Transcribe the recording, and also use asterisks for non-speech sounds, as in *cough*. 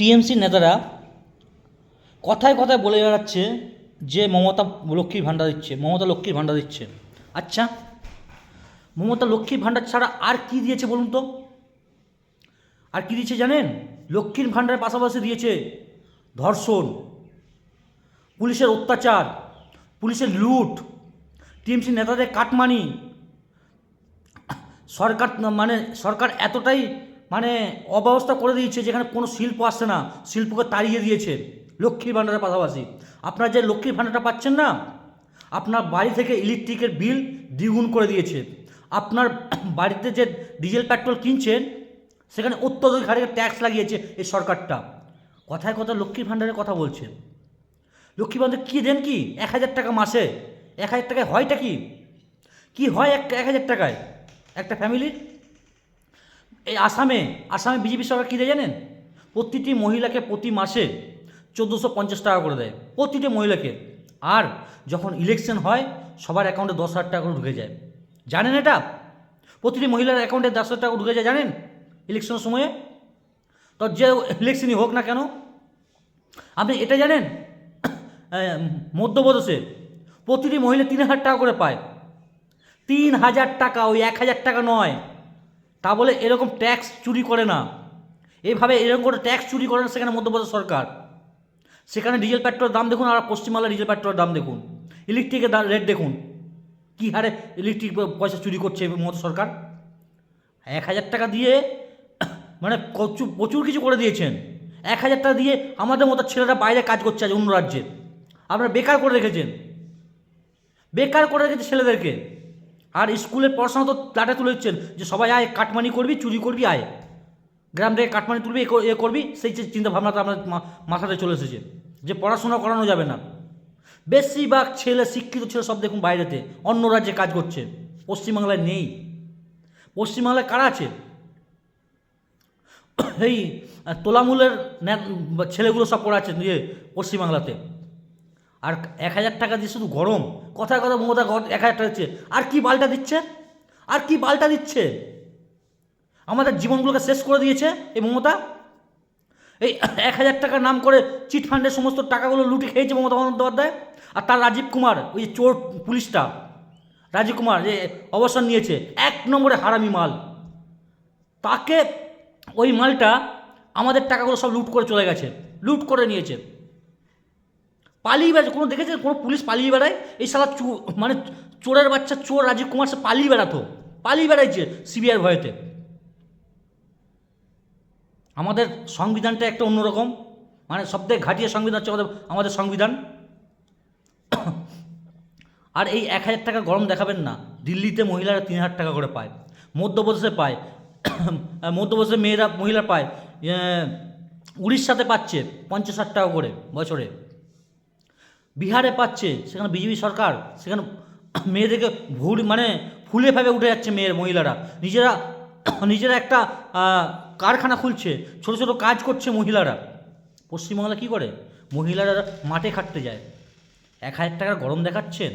TMC নেতারা কথায় কথায় বলে বেড়াচ্ছে যে মমতা লক্ষ্মীর ভাণ্ডার দিচ্ছে, মমতা লক্ষ্মীর ভাণ্ডার দিচ্ছে। আচ্ছা মমতা লক্ষ্মীর ভাণ্ডার ছাড়া আর কি দিয়েছে বলুন তো? আর কি দিয়েছে জানেন? লক্ষ্মীর ভাণ্ডারের পাশাপাশি দিয়েছে ধর্ষণ, পুলিশের অত্যাচার, পুলিশের লুট, টিএমসি নেতাদের কাটমানি। সরকার মানে সরকার এতটাই মানে অব্যবস্থা করে দিয়েছে যেখানে কোনো শিল্প আসছে না, শিল্পকে তাড়িয়ে দিয়েছে লক্ষ্মীর ভাণ্ডারের পাশাপাশি। আপনারা যে লক্ষ্মীর ভাণ্ডারটা পাচ্ছেন না, আপনার বাড়ি থেকে ইলেকট্রিকের বিল দ্বিগুণ করে দিয়েছে। আপনার *clears throat* বাড়িতে যে ডিজেল, পেট্রোল কিনছেন, সেখানে অত্যধিক হারে ট্যাক্স লাগিয়েছে এই সরকারটা। কথায় কথা লক্ষ্মীর ভাণ্ডারের কথা বলছে। লক্ষ্মী ভাণ্ডার কী দেন কি? এক হাজার টাকা মাসে। এক হাজার টাকায় হয়টা কি? কি হয় এক এক হাজার টাকায়? একটা ফ্যামিলির এই আসামে আসামে বিজেপি সরকার কী দেয় জানেন? প্রতিটি মহিলাকে প্রতি মাসে চোদ্দোশো পঞ্চাশ টাকা করে দেয়। প্রতিটি মহিলাকে। আর যখন ইলেকশন হয়, সবার অ্যাকাউন্টে দশ হাজার টাকা করে ঢুকে যায়। জানেন এটা? প্রতিটি মহিলার অ্যাকাউন্টে দশ হাজার টাকা ঢুকে যায়, জানেন? ইলেকশনের সময়ে। তো যে ইলেকশনই হোক না কেন, আপনি এটা জানেন? *coughs* মধ্যপ্রদেশে প্রতিটি মহিলা তিন হাজার টাকা করে পায়। তিন হাজার টাকা, ওই এক হাজার টাকা নয়। তা বলে এরকম ট্যাক্স চুরি করে না। এইভাবে এরকম করে ট্যাক্স চুরি করে না সেখানে মধ্যপ্রদেশ সরকার। সেখানে ডিজেল পেট্রোলের দাম দেখুন আর পশ্চিমবাংলার ডিজেল পেট্রোলের দাম দেখুন। ইলেকট্রিকের দাম রেট দেখুন। কী হারে ইলেকট্রিক পয়সা চুরি করছে মোদী সরকার? এক হাজার টাকা দিয়ে *coughs* মানে প্রচুর কিছু করে দিয়েছেন। এক হাজার টাকা দিয়ে আমাদের মতো ছেলেরা বাইরে কাজ করছে আজ অন্য রাজ্যে। আপনারা বেকার করে রেখেছেন। বেকার করে রেখেছে ছেলেদেরকে। আর স্কুলের পড়াশোনা তো লাটে তুলে দিচ্ছেন, যে সবাই আয়, কাটমানি করবি, চুরি করবি, আয়। গ্রাম থেকে কাটমানি তুলবি, এ করবি, সেই যে চিন্তা ভাবনাটা আমাদের মাথাতে চলে এসেছে, যে পড়াশোনা করানো যাবে না। বেশিরভাগ ছেলে, শিক্ষিত ছেলে সব দেখুন বাইরেতে, অন্য রাজ্যে কাজ করছে, পশ্চিমবাংলায় নেই। পশ্চিমবাংলায় কারা আছে? এই তোলামূলের ছেলেগুলো সব পড়ে আছে ইয়ে পশ্চিমবাংলাতে। আর এক হাজার টাকা দিয়ে শুধু গরম। কথায় কথা মমতা এক হাজার টাকা দিচ্ছে। আর কি বালটা দিচ্ছে? আর কি বালটা দিচ্ছে? আমাদের জীবনগুলোকে শেষ করে দিয়েছে এই মমতা। এই এক হাজার টাকার নাম করে চিট ফান্ডের সমস্ত টাকাগুলো লুটে খেয়েছে মমতা বন্দ্যোপাধ্যায় আর তার রাজীব কুমার, ওই চোর পুলিশটা। রাজীব কুমার যে অবসর নিয়েছে, এক নম্বরে হারামি মাল। তাকে ওই মালটা আমাদের টাকাগুলো সব লুট করে চলে গেছে। লুট করে নিয়েছে। পালিয়ে বেড়াচ্ছে, কোনো দেখেছে? কোনো পুলিশ পালিয়ে বেড়ায়? এই সালা চু মানে চোরের বাচ্চা, চোর রাজীব কুমার, সে পালিয়ে বেড়াতো। পালিয়ে বেড়াইছে সিবিআই ভয়েতে। আমাদের সংবিধানটা একটা অন্যরকম। মানে সবথেকে ঘাটিয়া সংবিধান হচ্ছে আমাদের আমাদের সংবিধান। আর এই এক হাজার টাকা গরম দেখাবেন না। দিল্লিতে মহিলারা তিন হাজার টাকা করে পায়। মধ্যপ্রদেশে পায়। *coughs* মধ্যপ্রদেশে মেয়েরা, মহিলা পায়। উড়িষ্যাতে পাচ্ছে পঞ্চাশ হাজার টাকা করে বছরে। বিহারে পাচ্ছে, সেখানে বিজেপি সরকার, সেখানে মেয়েদেরকে ভুল মানে ফুলে ফেপে উঠে যাচ্ছে মেয়ের, মহিলারা। নিজেরা নিজেরা একটা কারখানা খুলছে, ছোট ছোট কাজ করছে মহিলারা। পশ্চিমবাংলা কী করে? মহিলারা মাঠে খাটতে যায়। এক হাজার টাকার গরম দেখাচ্ছেন?